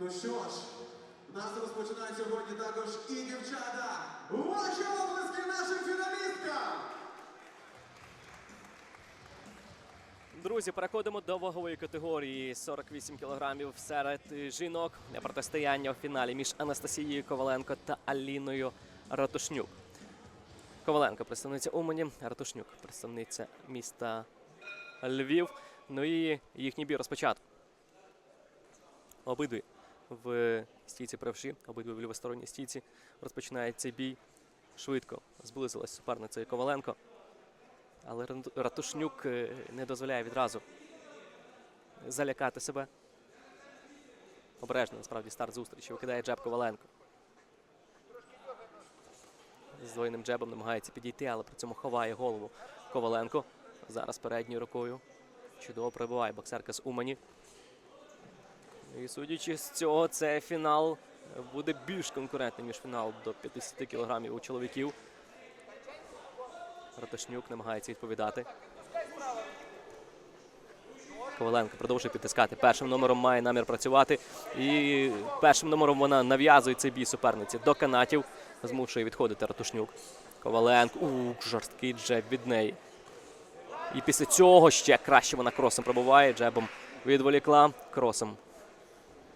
Ну що ж, у нас розпочинають сьогодні також і дівчата. Ваші облески нашим фіналісткам! Друзі, переходимо до вагової категорії 48 кілограмів серед жінок протистояння у фіналі між Анастасією Коваленко та Аліною Ратушнюк. Коваленко представниця Умані, Ратушнюк представниця міста Львів. Ну і їхній бій розпочато. Обидві в стійці правші, обидві в лівосторонній стійці. Розпочинає цей бій швидко. Зблизилась суперниця Коваленко. Але Ратушнюк е, не дозволяє відразу залякати себе. Обережно, насправді, старт зустрічі. Викидає джеб Коваленко. З двойним джебом намагається підійти, але при цьому ховає голову Коваленко. Зараз передньою рукою. Чудово прибуває боксерка з Умані. І судячи з цього, це фінал буде більш конкурентним, ніж фінал до 50 кілограмів у чоловіків. Раташнюк намагається відповідати. Коваленко продовжує підтискати. Першим номером має намір працювати. І першим номером вона нав'язує цей бій суперниці до канатів. Змушує відходити Ратушнюк. Коваленко. Ух, жорсткий джеб від неї. І після цього ще краще вона кросом пробуває. Джебом відволікла. Кросом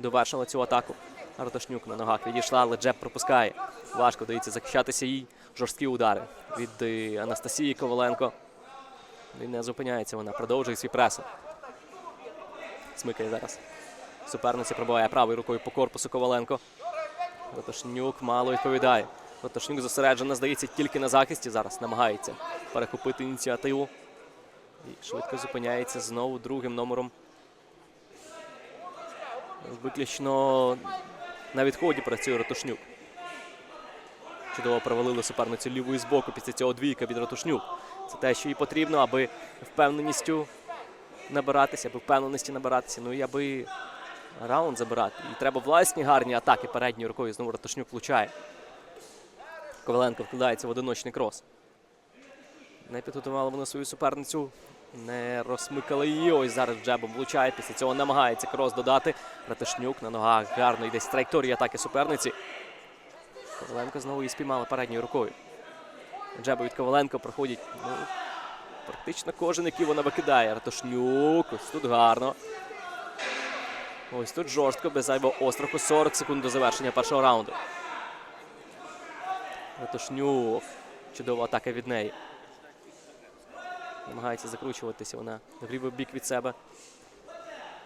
довершила цю атаку. Ратушнюк на ногах відійшла, але джеб пропускає. Важко дається захищатися їй. Жорсткі удари від е, Анастасії Коваленко. І не зупиняється вона, продовжує свій пресинг. Смикає зараз. Суперниця пробиває правою рукою по корпусу Коваленко. Латошнюк мало відповідає. Латошнюк зосереджена, здається, тільки на захисті зараз. Намагається перехопити ініціативу. І швидко зупиняється знову другим номером. Виключно на відході працює Ратушнюк. Чудово провалили суперницю лівою з боку після цього двійка від Ратушнюк. Це те, що їй потрібно, аби впевненістю набиратися, аби впевненості набиратися. Ну і аби раунд забирати. І треба власні гарні атаки передньою рукою. Знову Ратушнюк влучає. Коваленко вкладається в одиночний крос. Не підготувала вона свою суперницю. Не розсмикала її. Ось зараз джебом влучає. Після цього намагається крос додати. Ратушнюк на ногах гарно йде з траєкторії атаки суперниці. Коваленко знову її спіймала передньою рукою. Джеби від Коваленко проходять ну, практично кожен, який вона викидає. Ратушнюк, ось тут гарно. Ось тут жорстко, без зайвого остраху. 40 секунд до завершення першого раунду. Ратушнюк. Чудова атака від неї. Намагається закручуватися вона в бік від себе.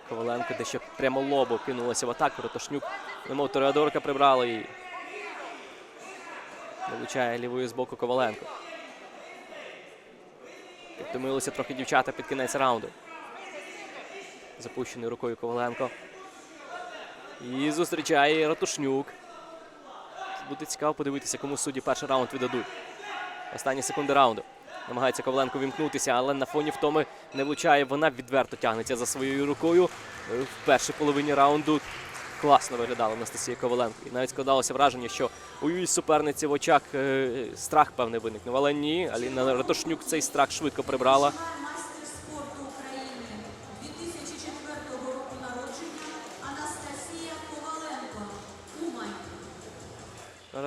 Коваленко дещо прямо лобо кинулася в атаку. Ратушнюк, немов Тореадорка прибрала її. Вилучає лівою з боку Коваленко. Підтомилися трохи дівчата під кінець раунду. Запущеною рукою Коваленко. І зустрічає Ратушнюк. Буде цікаво подивитися, кому судді перший раунд віддадуть. Останні секунди раунду. Намагається Коваленко вімкнутися, але на фоні втоми не влучає. Вона відверто тягнеться за своєю рукою. Е, В першій половині раунду класно виглядала Анастасія Коваленко. І навіть складалося враження, що у її суперниці в очах е, страх певний виникнув. Але ні, Аліна Ратушнюк цей страх швидко прибрала.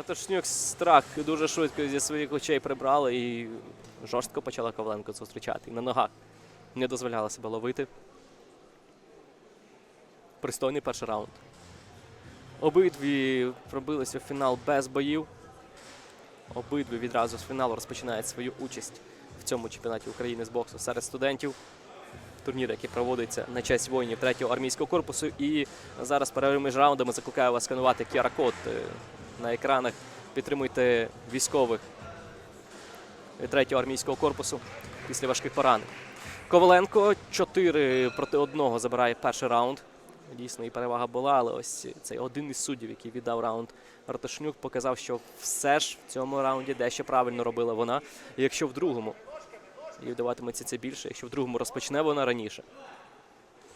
Ратушнюк страх дуже швидко зі своїх очей прибрала і жорстко почала Коваленко зустрічати. І на ногах не дозволяла себе ловити. Пристойний перший раунд. Обидві пробилися в фінал без боїв. Обидві відразу з фіналу розпочинають свою участь в цьому чемпіонаті України з боксу серед студентів. Турнір, який проводиться на честь воїнів 3-го армійського корпусу. І зараз перерив між раундами закликаю вас сканувати QR-код на екранах. Підтримуйте військових 3-го армійського корпусу після важких поранень. Коваленко 4 проти 1 забирає перший раунд. Дійсно, і перевага була, але ось цей один із суддів, який віддав раунд Ратушнюк, показав, що все ж в цьому раунді дещо правильно робила вона. І якщо в другому їй вдаватиметься це більше, якщо в другому розпочне вона раніше,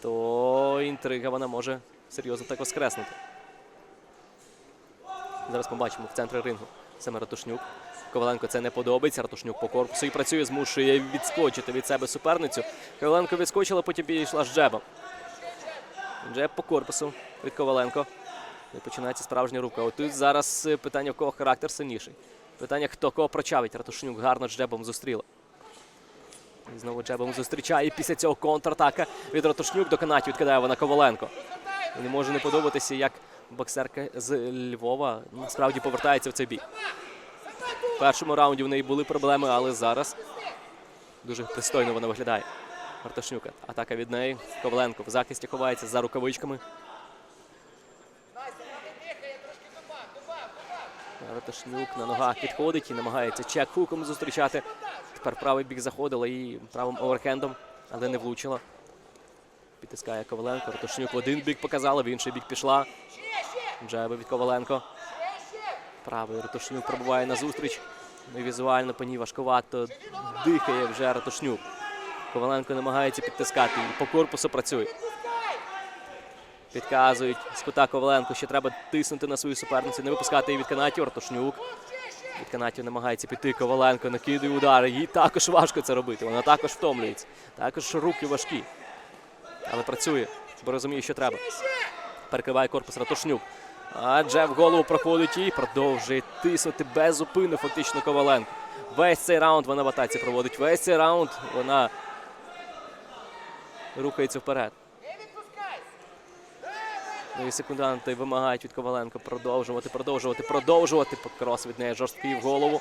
то інтрига вона може серйозно так воскреснути. Зараз побачимо в центрі рингу саме Ратушнюк. Коваленко це не подобається. Ратушнюк по корпусу і працює, змушує відскочити від себе суперницю. Коваленко відскочила, потім підійшла з джебом. Джеб по корпусу. від Коваленко. І починається справжня рука. От тут зараз е, питання, в кого характер сильніший. Питання, хто кого прочавить. Ратушнюк гарно джебом зустріла. І знову джебом зустрічає. Після цього контратака від Ратушнюк до канаті відкидає вона Коваленко. І не може не подобатися, як боксерка з Львова насправді повертається в цей бій. В першому раунді в неї були проблеми, але зараз дуже пристойно вона виглядає. Ратушнюка. Атака від неї. Коваленко в захисті ховається за рукавичками. Ратушнюк на ногах підходить і намагається чек-хуком зустрічати. Тепер правий бік заходила і правим оверхендом, але не влучила. Підтискає Коваленко. Ратушнюк в один бік показала, в інший бік пішла. Джеби від Коваленко. Правий Ратушнюк пробуває на зустріч. Ну і візуально по ній важкувато дихає вже Ратушнюк. Коваленко намагається підтискати. І по корпусу працює. Підказують з Коваленко, що треба тиснути на свою суперницю, не випускати її від канатів. Ратушнюк. Від канатів намагається піти Коваленко, накидує удари. Їй також важко це робити. Вона також втомлюється. Також руки важкі. Але працює, бо розуміє, що треба. Перекриває корпус Ратушнюк. Адже в голову проходить і продовжує тиснути без зупину фактично Коваленко. Весь цей раунд вона в атаці проводить. Весь цей раунд вона рухається вперед. Ну і секунданти вимагають від Коваленко продовжувати, продовжувати, продовжувати. Крос від неї жорсткий в голову.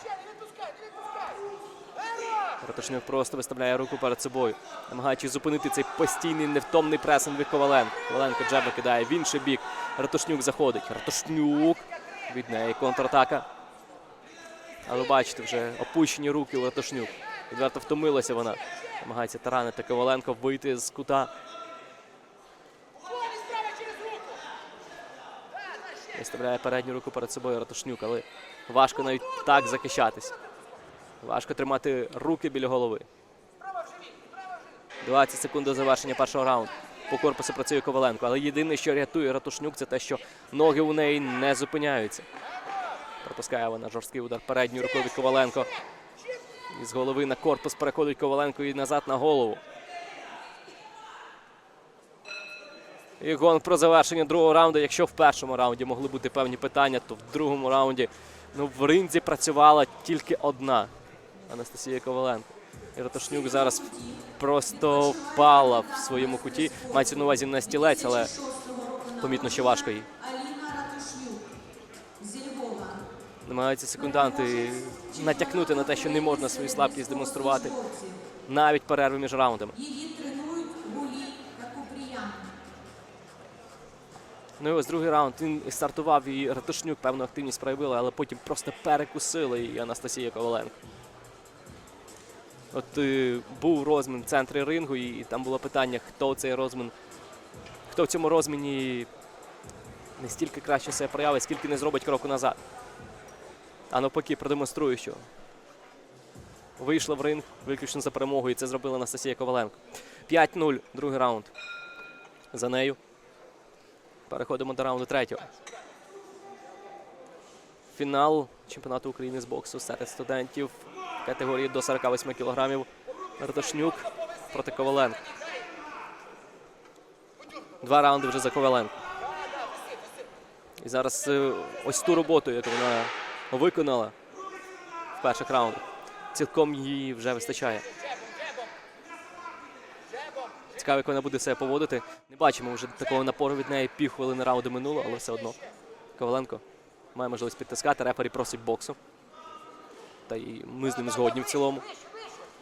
Ратушнюк просто виставляє руку перед собою, намагаючись зупинити цей постійний невтомний пресинг від Коваленко. Коваленко джеба кидає в інший бік. Ратушнюк заходить. Ратушнюк. Від неї контратака. Але бачите, вже опущені руки у Ратушнюк. Відверто втомилася вона. Намагається таранити Коваленко вийти з кута. Виставляє передню руку перед собою Ратушнюк, але важко навіть так захищатись. Важко тримати руки біля голови. 20 секунд до завершення першого раунду. По корпусу працює Коваленко. Але єдине, що рятує Ратушнюк, це те, що ноги у неї не зупиняються. Пропускає вона жорсткий удар передньою рукою від Коваленко. Із голови на корпус переходить Коваленко і назад на голову. І гон про завершення другого раунду. Якщо в першому раунді могли бути певні питання, то в другому раунді ну, в ринзі працювала тільки одна Анастасія Коваленко. І Ратушнюк зараз просто впала в своєму куті. Мається на увазі на стілець, але помітно, що важко їй. Намагаються секунданти натякнути на те, що не можна свою слабкість демонструвати навіть перерви між раундами. Ну і ось другий раунд він стартував і Ратушнюк певну активність проявила, але потім просто перекусила її Анастасія Коваленко. От е, був розмін в центрі рингу, і там було питання, хто цей розмін, хто в цьому розміні не стільки краще себе проявить, скільки не зробить кроку назад. А навпаки, продемонструє, що вийшла в ринг виключно за перемогу, і це зробила Анастасія Коваленко. 5-0, другий раунд. За нею. Переходимо до раунду третього. Фінал чемпіонату України з боксу серед студентів категорії до 48 кілограмів. Ратушнюк проти Коваленко. Два раунди вже за Коваленко. І зараз е, ось ту роботу, яку вона виконала в перших раундах, цілком їй вже вистачає. Цікаво, як вона буде себе поводити. Не бачимо вже такого напору від неї. Півхвилини раунду минуло, але все одно. Коваленко має можливість підтискати. Рефері просить боксу. Та і ми з ним згодні в цілому.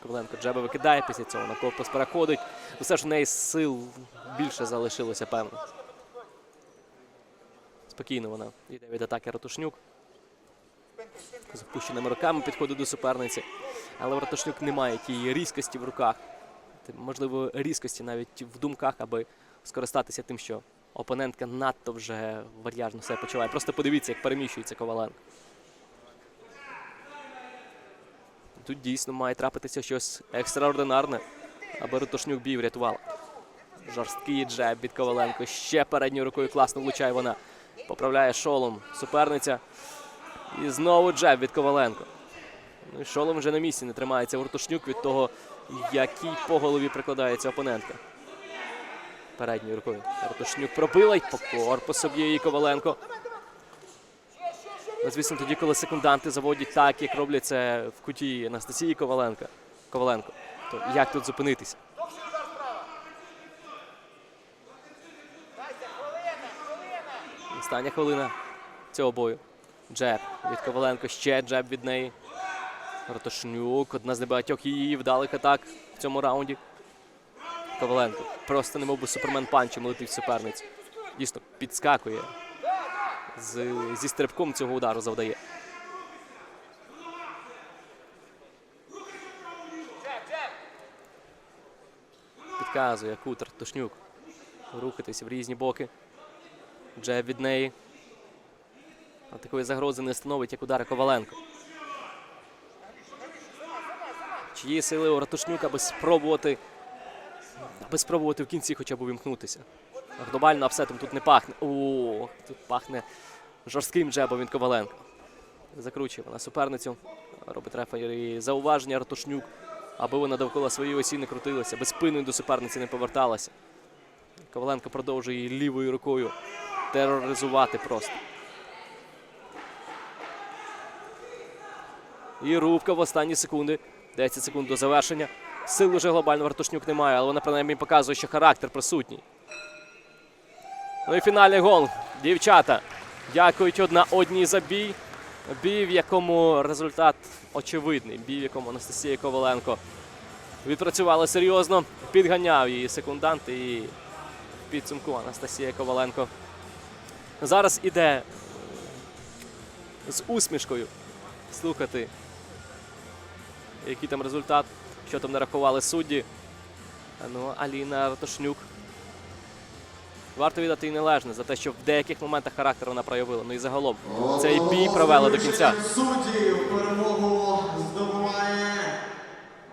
Коваленко джеба викидає, після цього на корпус переходить. Все ж у неї сил більше залишилося, певно. Спокійно вона йде від атаки Ратушнюк. З опущеними руками підходить до суперниці. Але в Ратушнюк немає тієї різкості в руках можливо, різкості навіть в думках, аби скористатися тим, що опонентка надто вже вальяжно себе почуває. Просто подивіться, як переміщується Коваленко. Тут дійсно має трапитися щось екстраординарне, аби Ратушнюк бій врятувала. Жорсткий джеб від Коваленко. Ще передньою рукою класно влучає вона. Поправляє шолом суперниця. І знову джеб від Коваленко. Ну і шолом вже на місці не тримається Вортушнюк від того, який по голові прикладається опонентка. передньою рукою. Ратушнюк пробила й по корпусу б'є її Коваленко. Ну, звісно, тоді, коли секунданти заводять так, як роблять це в куті Анастасії Коваленко, Коваленко, то як тут зупинитися? Остання хвилина цього бою. Джеб від Коваленко, ще джеб від неї. Ратушнюк, одна з небагатьох її вдалих атак в цьому раунді. Коваленко просто не мов би супермен панчем летить в суперницю. Дійсно, підскакує. З, зі стрибком цього удару завдає. Підказує Кутер Тушнюк. Рухатися в різні боки. Джеб від неї. А такої загрози не становить, як удари Коваленко. Чиї сили у Ратушнюка, аби спробувати, аби спробувати в кінці хоча б увімкнутися. Глобально апсетом тут не пахне. О, тут пахне жорстким джебом від Коваленко. Закручує вона суперницю. Робить рефері зауваження Ратушнюк, аби вона довкола своєї осі не крутилася, аби спиною до суперниці не поверталася. Коваленко продовжує її лівою рукою тероризувати просто. І рубка в останні секунди. 10 секунд до завершення. Сил уже глобально Вартушнюк немає, але вона принаймні показує, що характер присутній. Ну і фінальний гол. Дівчата дякують одна одній за бій. Бій, в якому результат очевидний. Бій, в якому Анастасія Коваленко відпрацювала серйозно, підганяв її секундант і підсумку Анастасія Коваленко. Зараз іде з усмішкою слухати, який там результат, що там нарахували судді. Ну, Аліна Ратошнюк. Варто віддати і належне за те, що в деяких моментах характер вона проявила. Ну і загалом цей бій провела до кінця. Суддів перемогу здобуває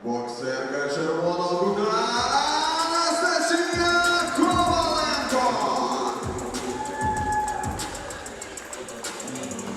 боксерка червона.